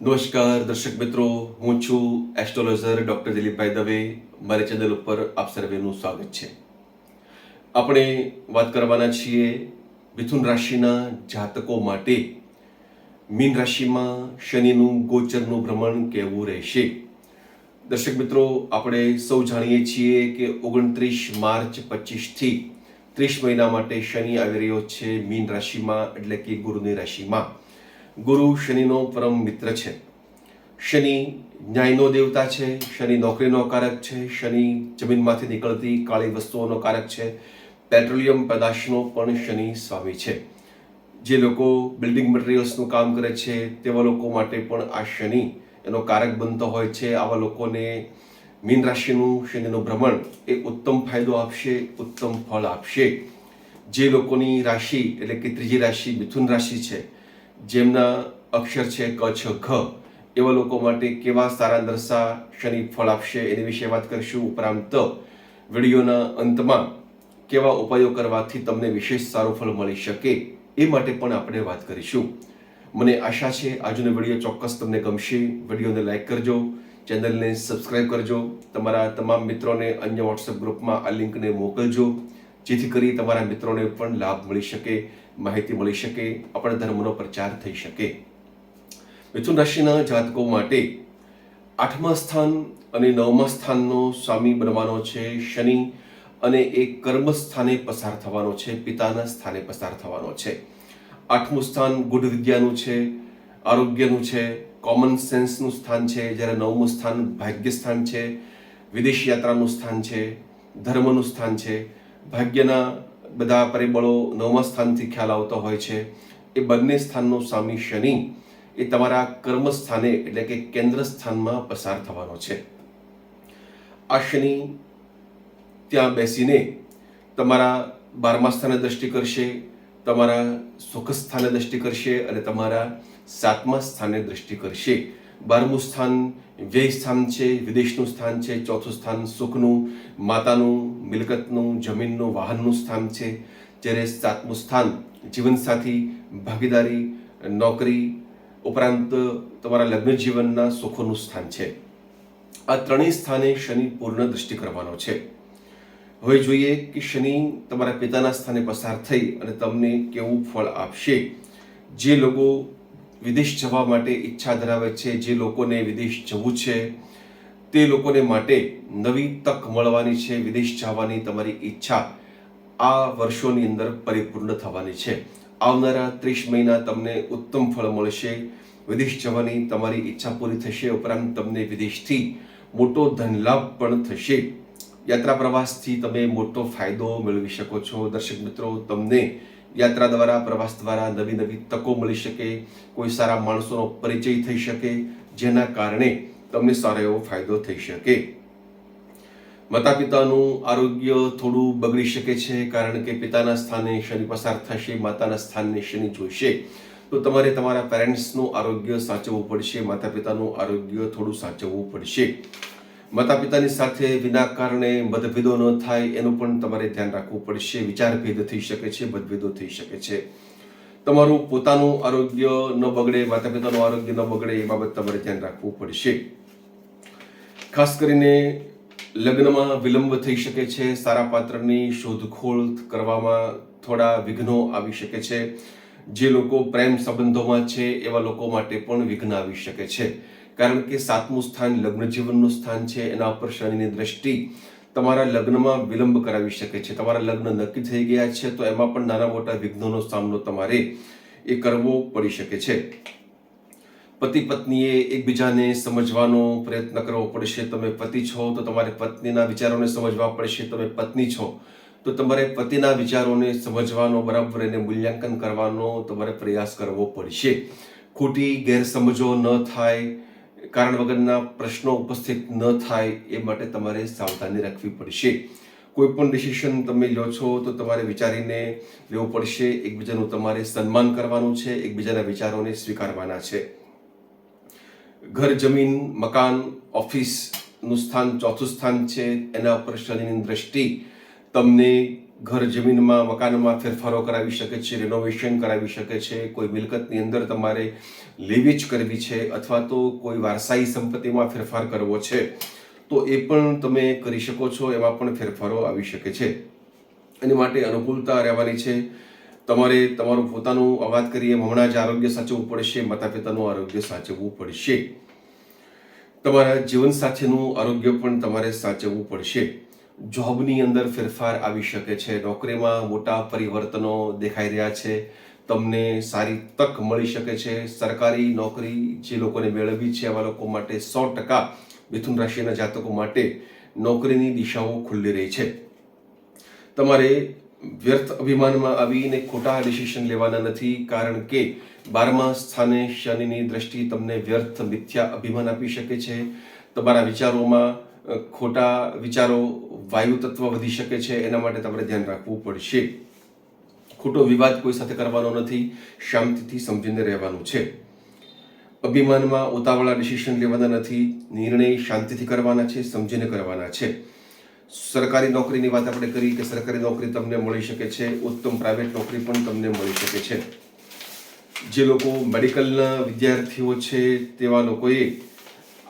નમસ્કાર, દર્શક મિત્રો. હું છું એસ્ટ્રોલોજર ડૉક્ટર દિલીપભાઈ દવે મારી ચેનલ ઉપર આપ સર્વેનું સ્વાગત છે. આપણે વાત કરવાના છીએ મિથુન રાશિના જાતકો માટે. મીન રાશિમાં શનિનું ગોચરનું ભ્રમણ કેવું રહેશે? દર્શક મિત્રો, આપણે સૌ જાણીએ છીએ કે ઓગણત્રીસ માર્ચ પચીસથી ત્રીસ મહિના માટે શનિ આવી રહ્યો છે મીન રાશિમાં, એટલે કે ગુરુની રાશિમાં. ગુરુ શનિનો પરમ મિત્ર છે. શનિ ન્યાયનો દેવતા છે, શનિ નોકરીનો કારક છે, શનિ જમીનમાંથી નીકળતી કાળી વસ્તુઓનો કારક છે, પેટ્રોલિયમ પેદાશનો પણ શનિ સ્વામી છે. જે લોકો બિલ્ડિંગ મટીરિયલ્સનું કામ કરે છે, તેવા લોકો માટે પણ આ શનિ એનો કારક બનતો હોય છે. આવા લોકોને મીન રાશિનું શનિનું ભ્રમણ એ ઉત્તમ ફાયદો આપશે, ઉત્તમ ફળ આપશે. જે લોકોની રાશિ એટલે કે ત્રીજી રાશિ મિથુન રાશિ છે જેમના અક્ષર છે ક છ ઘ એવા લોકો માટે કેવા સારા દર્શા શનિ ફળ આપશે એની વિશે વાત કરીશું ઉપરાંત વિડીયોના અંતમાં કેવા ઉપાયો કરવાથી તમને વિશેષ સારું ફળ મળી શકે એ માટે પણ આપણે વાત કરીશું. મને આશા છે આજનો વીડિયો ચોક્કસ તમને ગમશે. વિડીયોને લાઇક કરજો, ચેનલને સબસ્ક્રાઇબ કરજો, તમારા તમામ મિત્રોને અન્ય વોટ્સએપ ગ્રુપમાં આ લિંકને મોકલજો, જેથી કરી તમારા મિત્રોને પણ લાભ મળી શકે. માહિતી મળી શકે, આપણા ધર્મનો પ્રચાર થઈ શકે. મિથુન રાશિના જાતકો માટે આઠમા સ્થાન અને નવમા સ્થાનનો સ્વામી બનવાનો છે શનિ અને એ કર્મ સ્થાને પસાર થવાનો છે, પિતાના સ્થાને પસાર થવાનો છે. આઠમું સ્થાન ગુઢ વિદ્યાનું છે, આરોગ્યનું છે કોમન સેન્સનું સ્થાન છે, જ્યારે નવમું સ્થાન ભાગ્ય સ્થાન છે, વિદેશ યાત્રાનું સ્થાન છે, ધર્મનું સ્થાન છે, ભાગ્યના બધા પરિબળો નવમા સ્થાનથી ખ્યાલ આવતો હોય છે. એ બંને સ્થાનનો સ્વામી શનિ એ તમારા કર્મ સ્થાને એટલે કે કેન્દ્ર સ્થાનમાં પસાર થવાનો છે. આ શનિ ત્યાં બેસીને તમારા બારમા સ્થાને દ્રષ્ટિ કરશે, તમારા સુખ સ્થાને દ્રષ્ટિ કરશે અને તમારા સાતમા સ્થાને દ્રષ્ટિ કરશે. બારમું સ્થાન વ્યય સ્થાન છે વિદેશનું સ્થાન છે ચોથું સ્થાન સુખનું માતાનું મિલકતનું જમીનનું વાહનનું સ્થાન છે જ્યારે સાતમું સ્થાન જીવનસાથી ભાગીદારી નોકરી ઉપરાંત તમારા લગ્ન જીવનના સુખોનું સ્થાન છે આ ત્રણેય સ્થાને શનિ પૂર્ણ દૃષ્ટિ કરવાનો છે. હવે જોઈએ કે શનિ તમારા પિતાના સ્થાને પસાર થઈ અને તમને કેવું ફળ આપશે. જે લોકો વિદેશ જવા માટે ઈચ્છા ધરાવે છે, જે લોકોને વિદેશ જવું છે, તે લોકોને માટે નવી તક મળવાની છે, વિદેશ જવાની તમારી ઈચ્છા આ વર્ષોની અંદર પરિપૂર્ણ થવાની છે. આવનારા ત્રીસ મહિના તમને ઉત્તમ ફળ મળશે. વિદેશ જવાની તમારી ઈચ્છા પૂરી થશે, ઉપરાંત તમને વિદેશથી મોટો ધનલાભ પણ થશે. યાત્રા પ્રવાસથી તમે મોટો ફાયદો મેળવી શકો છો. દર્શક મિત્રો, તમને યાત્રા દ્વારા, પ્રવાસ દ્વારા નવી નવી તકો મળી શકે, કોઈ સારા માણસોનો પરિચય થઈ શકે, જેના કારણે તમને સારો એવો ફાયદો થઈ શકે. માતા પિતાનું આરોગ્ય થોડું બગડી શકે છે, કારણ કે પિતાના સ્થાને શનિ પસાર થશે, માતાના સ્થાનને શનિ જોઈશે તો તમારે તમારા પેરેન્ટ્સનું આરોગ્ય સાચવવું પડશે માતા પિતાનું આરોગ્ય થોડું સાચવવું પડશે. માતા પિતાની સાથે વિના કારણે મતભેદો ન થાય, એનું પણ તમારે ધ્યાન રાખવું પડશે. વિચારભેદ થઈ શકે છે, મતભેદો થઈ શકે છે. તમારું પોતાનું આરોગ્ય ન બગડે માતા પિતાનું આરોગ્ય ન બગડે, એ બાબત તમારે ધ્યાન રાખવું પડશે. ખાસ કરીને લગ્નમાં વિલંબ થઈ શકે છે, સારા પાત્રની શોધખોળ કરવામાં થોડા વિઘ્નો આવી શકે છે. જે લોકો પ્રેમ સંબંધોમાં છે, એવા લોકો માટે પણ વિઘ્ન આવી શકે છે. કારણ કે સાતમું સ્થાન લગ્ન જીવનનું સ્થાન છે, એના ઉપર શનિની દ્રષ્ટિ તમારા લગ્નમાં વિલંબ કરાવી શકે છે. તમારા લગ્ન નક્કી થઈ ગયા છે, તો એમાં પણ નાના મોટા વિઘ્નોનો સામનો તમારે એ કરવો પડી શકે છે. પતિ પત્નીએ એકબીજાને સમજવાનો પ્રયત્ન કરવો પડશે. તમે પતિ છો, તો તમારે પત્નીના વિચારોને સમજવા પડશે. તમે પત્ની છો, તો તમારે પતિના વિચારોને સમજવાનો, બરાબર એને મૂલ્યાંકન કરવાનો તમારે પ્રયાસ કરવો પડશે. ખોટી ગેરસમજો ન થાય કારણ વગરના પ્રશ્નો ઉપસ્થિત ન થાય એ માટે તમારે સાવધાની રાખવી પડશે. કોઈ પણ ડિસિશન તમે લો છો તો તમારે વિચારીને લેવું પડશે. એકબીજાનું તમારે સન્માન કરવાનું છે, એકબીજાના વિચારોને સ્વીકારવાના છે. ઘર, જમીન, મકાન ઓફિસનું સ્થાન ચોથું સ્થાન છે. એના ઉપર શનિની દ્રષ્ટિ તમને ઘર જમીનમાં મકાનમાં ફેરફારો કરાવી શકે છે રિનોવેશન કરાવી શકે છે, કોઈ મિલકતની અંદર તમારે લેવેચ કરવી છે અથવા તો કોઈ વારસાઈ સંપત્તિમાં ફેરફાર કરવો છે, તો એ પણ તમે કરી શકો છો, એમાં પણ ફેરફારો આવી શકે છે. એની માટે અનુકૂળતા રહેવાની છે. તમારે તમારું પોતાનું અવાજ કરીએ હમણાં જ આરોગ્ય સાચવવું પડશે માતા પિતાનું આરોગ્ય સાચવવું પડશે. તમારા જીવનસાથીનું આરોગ્ય પણ તમારે સાચવવું પડશે. જોબની અંદર ફેરફાર આવી શકે છે. નોકરીમાં મોટા પરિવર્તનો દેખાઈ રહ્યા છે. તમને સારી તક મળી શકે છે. સરકારી નોકરી જે લોકોને મેળવવી છે એવા લોકો માટે સો ટકા મિથુન રાશિના જાતકો માટે નોકરીની દિશાઓ ખુલ્લી રહી છે. તમારે વ્યર્થ અભિમાનમાં આવીને ખોટા ડિસિશન લેવાના નથી કારણ કે બારમા સ્થાને શનિની દ્રષ્ટિ તમને વ્યર્થ મિથ્યા અભિમાન આપી શકે છે. તમારા વિચારોમાં ખોટા વિચારો, વાયુ તત્વ વધી શકે છે, એના માટે તમારે ધ્યાન રાખવું પડશે. ખોટો વિવાદ કોઈ સાથે કરવાનો નથી, શાંતિથી સમજીને રહેવાનું છે. અભિમાનમાં ઉતાવળા ડિસિશન લેવાના નથી, નિર્ણય શાંતિથી કરવાના છે, સમજીને કરવાના છે. સરકારી નોકરીની વાત આપણે કરી કે સરકારી નોકરી તમને મળી શકે છે, ઉત્તમ પ્રાઇવેટ નોકરી પણ તમને મળી શકે છે. જે લોકો મેડિકલના વિદ્યાર્થીઓ છે, તેવા લોકોએ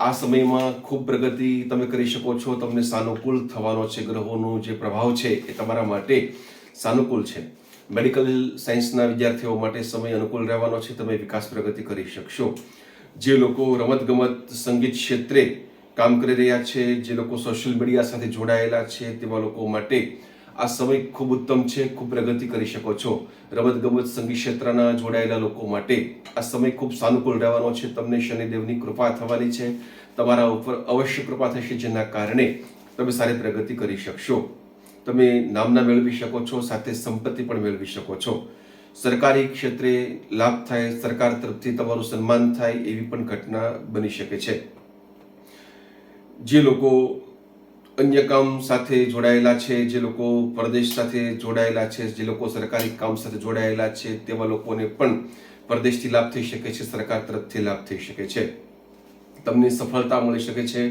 આ સમયમાં ખૂબ પ્રગતિ તમે કરી શકો છો. તમને સાનુકૂળ થવાનો છે, ગ્રહોનો જે પ્રભાવ છે એ તમારા માટે સાનુકૂળ છે. મેડિકલ સાયન્સના વિદ્યાર્થીઓ માટે સમય અનુકૂળ રહેવાનો છે. તમે વિકાસ પ્રગતિ કરી શકશો. જે લોકો રમતગમત, સંગીત ક્ષેત્રે કામ કરી રહ્યા છે, જે લોકો સોશિયલ મીડિયા સાથે જોડાયેલા છે, તેવા લોકો માટે આ સમય ખૂબ ઉત્તમ છે, ખૂબ પ્રગતિ કરી શકો છો. રમતગમત સંગીત ક્ષેત્રના જોડાયેલા લોકો માટે આ સમય ખૂબ સાનુકૂળ રહેવાનો છે. તમને શનિદેવની કૃપા થવાની છે. તમારા ઉપર અવશ્ય કૃપા થશે, જેના કારણે તમે સારી પ્રગતિ કરી શકશો. તમે નામના મેળવી શકો છો, સાથે સંપત્તિ પણ મેળવી શકો છો. સરકારી ક્ષેત્રે લાભ થાય, સરકાર તરફથી તમારું સન્માન થાય એવી પણ ઘટના બની શકે છે. જે લોકો અન્ય કામ સાથે જોડાયેલા છે, જે લોકો પરદેશ સાથે જોડાયેલા છે, જે લોકો સરકારી કામ સાથે જોડાયેલા છે, તેવા લોકોને પણ પરદેશથી લાભ થઈ શકે છે, સરકાર તરફથી લાભ થઈ શકે છે. તમને સફળતા મળી શકે છે.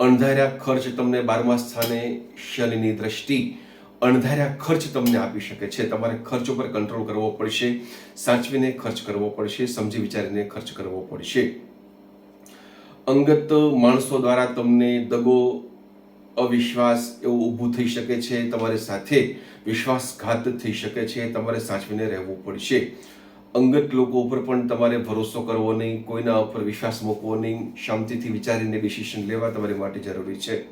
અણધાર્યા ખર્ચ તમને બારમા સ્થાને શનિની દ્રષ્ટિ અણધાર્યા ખર્ચ તમને આપી શકે છે. તમારે ખર્ચ ઉપર કંટ્રોલ કરવો પડશે, સાચવીને ખર્ચ કરવો પડશે, સમજી વિચારીને ખર્ચ કરવો પડશે. અંગત માણસો દ્વારા તમને દગો અવિશ્વાસ એવું ઊભું થઈ શકે છે, તમારી સાથે વિશ્વાસઘાત થઈ શકે છે, તમારે સાચવીને રહેવું પડશે. અંગત લોકો ઉપર પણ તમારે ભરોસો કરવો નહીં, કોઈના ઉપર વિશ્વાસ મૂકવો નહીં, શાંતિથી વિચારીને ડિસિશન લેવા તમારી માટે જરૂરી છે.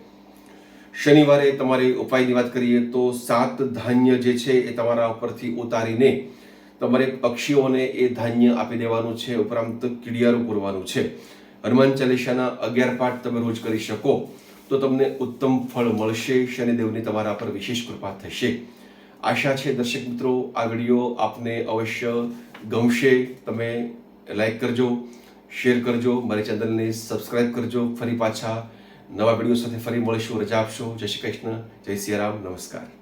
શનિવારે તમારી ઉપાયની વાત કરીએ તો સાત ધાન્ય જે છે એ તમારા ઉપરથી ઉતારીને તમારે પક્ષીઓને એ ધાન્ય આપી દેવાનું છે, ઉપરાંત કીડિયારું પૂરવાનું છે. હનુમાન ચાલીસાના અગિયાર પાઠ તમે રોજ કરી શકો. તો તમને ઉત્તમ ફળ મળશે. શનિદેવની તમારા પર વિશેષ કૃપા થશે. આશા છે દર્શક મિત્રો, આ વીડિયો આપને અવશ્ય ગમશે. તમે લાઈક કરજો શેર કરજો, મારી ચેનલને સબસ્ક્રાઇબ કરજો. ફરી પાછા નવા વીડિયો સાથે ફરી મળીશું. રજા આપશો. જય શ્રી કૃષ્ણ. જય સિયારામ. નમસ્કાર.